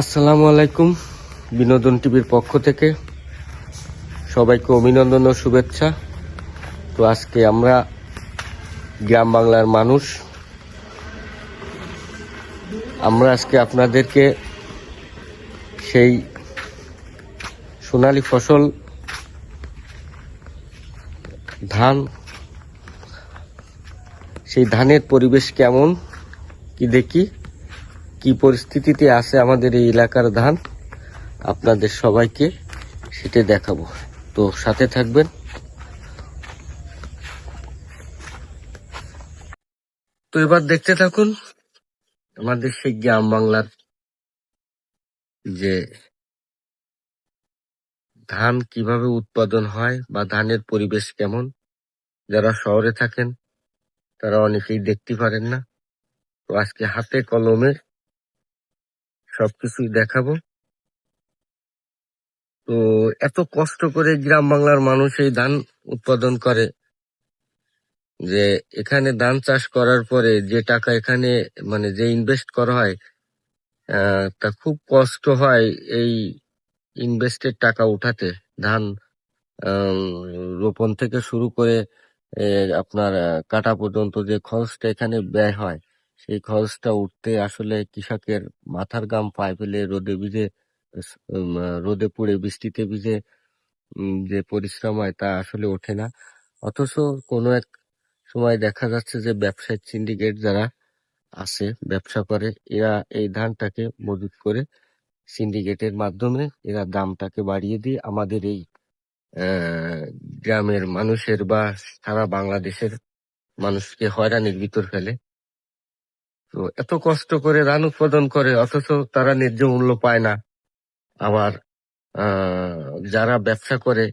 আসসালামু আলাইকুম, বিনোদন টিভির পক্ষ থেকে। সবাইকে অভিনন্দন ও শুভেচ্ছা। তো আজকে আমরা গ্রাম বাংলার মানুষ। আমরা আজকে আপনাদেরকে সেই সোনালী ফসল, ধান, সেই ধানের পরিবেশ কেমন, কি দেখি। কি পরিস্থিতিতে আছে আমাদের এই এলাকার ধান, আপনাদের সবাইকে সেটা দেখাবো। তো সাথে থাকবেন। তো এবার দেখতে থাকুন, আমাদের সেই গ্রাম বাংলার যে ধান কীভাবে উৎপাদন হয় বা ধানের পরিবেশ কেমন, যারা শহরে থাকেন, তারা অনেকেই দেখতে পারেন না। তো আজকে হাতে কলমে সবকিছুই দেখাবো। তো এত কষ্ট করে গ্রাম বাংলার মানুষ এই ধান উৎপাদন করে যে এখানে ধান চাষ করার পরে যে টাকা এখানে মানে যে ইনভেস্ট করা হয় তা খুব কষ্ট হয় এই ইনভেস্টের টাকা উঠাতে। ধান রোপণ থেকে শুরু করে আপনার কাটা পর্যন্ত যে খরচটা এখানে ব্যয় হয়। সেই খরচটা উঠতে আসলে কৃষকের মাথার গাম পায়ে ফেলে রোদে ভিজে রোদে পুড়ে বৃষ্টিতে ভিজে যে পরিশ্রম হয় তা আসলে ওঠে না। অথচ কোনো এক সময় দেখা যাচ্ছে যে ব্যবসায়িক সিন্ডিকেট যারা আছে, ব্যবসা করে, এরা এই ধানটাকে মজুত করে সিন্ডিকেটের মাধ্যমে এরা দামটাকে বাড়িয়ে দিয়ে আমাদের এই গ্রামের মানুষের বা সারা বাংলাদেশের মানুষকে হয়রানির ভিতর ফেলে। তো এত কষ্ট করে ধান উৎপাদন করে, অথচ তারা ন্যায্য মূল্য পায় না। আবার যারা ব্যবসা করে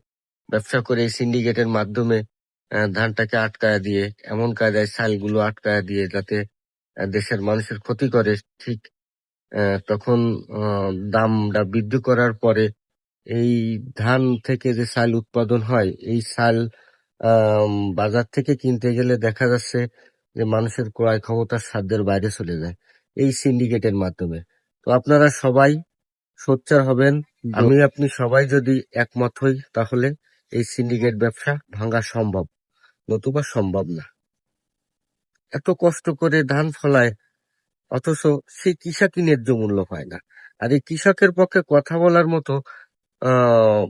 ব্যবসা করে সিন্ডিকেটের মাধ্যমে ধানটাকে আটকায় দিয়ে, এমন কায়দায় সালগুলো আটকায় দিয়ে যাতে দেশের মানুষের ক্ষতি করে, ঠিক তখন দামটা বৃদ্ধি করার পরে এই ধান থেকে যে সাল উৎপাদন হয়, এই সাল বাজার থেকে কিনতে গেলে দেখা যাচ্ছে যে মানুষের ক্রয় ক্ষমতার সাধ্যের বাইরে চলে যায় এই সিন্ডিকেটের মাধ্যমে। তো আপনারা সবাই সোচ্চার হবেন। আমি আপনি সবাই যদি একমত হই তাহলে এই সিন্ডিকেট ব্যবসা ভাঙা সম্ভব নতুবা সম্ভব না। এত কষ্ট করে ধান ফলায় অথচ সেই কৃষকই ন্যায্য মূল্য পায় না। আর এই কৃষকের পক্ষে কথা বলার মতো আহ,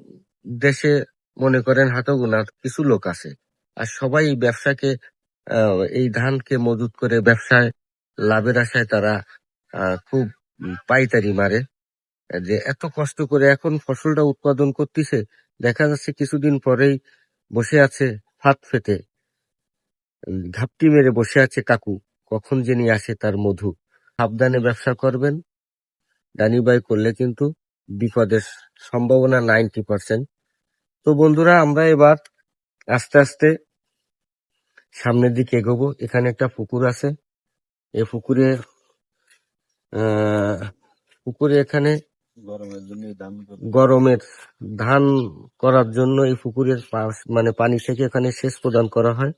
দেশে মনে করেন হাতগোনা কিছু লোক আছে। আর সবাই এই ব্যবসাকে এই ধানকে মজুত করে ব্যবসায় লাভের আশায় তারা খুব পাইতারি মারে। যে এত কষ্ট করে এখন ফসলটা উৎপাদন করতেছে, দেখা যাচ্ছে কিছুদিন পরেই বসে আছে ফাত ফেটে। ঘাপটি মেরে বসে আছে কাকু, কখন যিনি আসে তার মধু। সাবধানে ব্যবসা করবেন ডানি বাই করলে কিন্তু বিপদের সম্ভাবনা নাইনটি পার্সেন্ট। তো বন্ধুরা, আমরা এবার আস্তে আস্তে সামনের দিকে এগোবো। এখানে একটা পুকুর আছে। এই পুকুরে পুকুরে এখানে গরমের ধান করার জন্য এই পুকুরের পাশ- মানে পানি থেকে এখানে সেচ প্রদান করা হয়।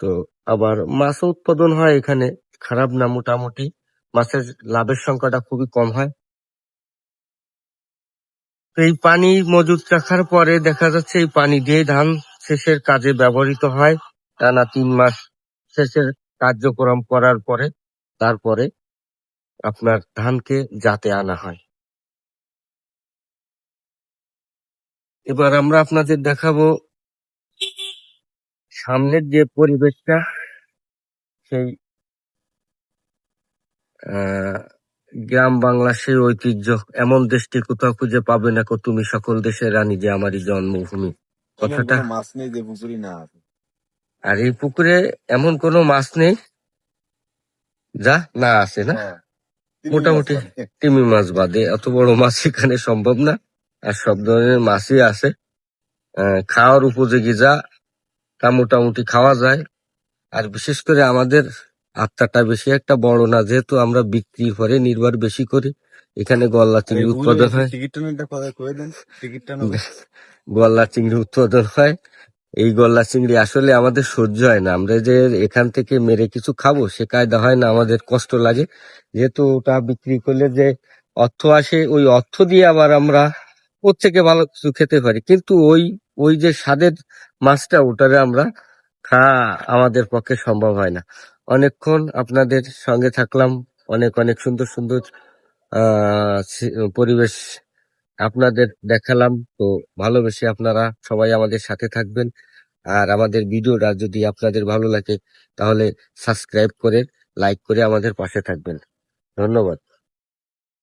তো আবার মাছও উৎপাদন হয় এখানে খারাপ না মোটামুটি। মাছের লাভের সংখ্যাটা খুবই কম হয়। তো এই পানি মজুত রাখার পরে দেখা যাচ্ছে এই পানি দিয়ে ধান শেষের কাজে ব্যবহৃত হয়। টানা তিন মাস সেচের কার্যক্রম করার পরে তারপরে আপনার ধানকে যাতে আনা হয়। এবার আমরা আপনাদের দেখাবো সামনের যে পরিবেশটা সেই আহ, গ্রাম বাংলা সেই ঐতিহ্য। এমন দেশটি কোথাও খুঁজে পাবে না কো তুমি সকল দেশের রানী যে আমারই জন্মভূমি। কথাটা মাছ নেই যে না আর এই পুকুরে এমন কোনো মাছ নেই যা না আছে না? হ্যাঁ। মোটামুটি মানে। মাছ বাদে। এত বড় মাছ এখানে সম্ভব না। আর সব ধরনের মাছই আছে। খাওয়ার উপযোগী যা তা মোটামুটি খাওয়া যায়। আর বিশেষ করে আমাদের আত্মাটা বেশি একটা বড় না যেহেতু আমরা বিক্রি করে নির্ভর বেশি করি। এখানে গল্লা চিংড়ি উৎপাদন হয়। গল্লা চিংড়ি উৎপাদন হয়। এই গল্লা চিংড়ি আসলে আমাদের সহ্য হয় না। আমরা যে এখান থেকে মেরে কিছু খাব, সে কায়দা হয় না, আমাদের কষ্ট লাগে। যেহেতু ওটা বিক্রি করলে যে অর্থ আসে, ওই অর্থ দিয়ে আবার আমরা ওর থেকে ভালো কিছু খেতে পারি। কিন্তু ওই ওই যে স্বাদের মাছটা, ওটারে আমরা খাওয়া আমাদের পক্ষে সম্ভব হয় না। অনেকক্ষণ আপনাদের সঙ্গে থাকলাম। অনেক অনেক সুন্দর সুন্দর পরিবেশ আপনাদের দেখালাম। তো ভালোবেসে আপনারা সবাই আমাদের সাথে থাকবেন। আর আমাদের ভিডিওটা যদি আপনাদের ভালো লাগে, তাহলে সাবস্ক্রাইব করে, লাইক করে আমাদের পাশে থাকবেন। ধন্যবাদ।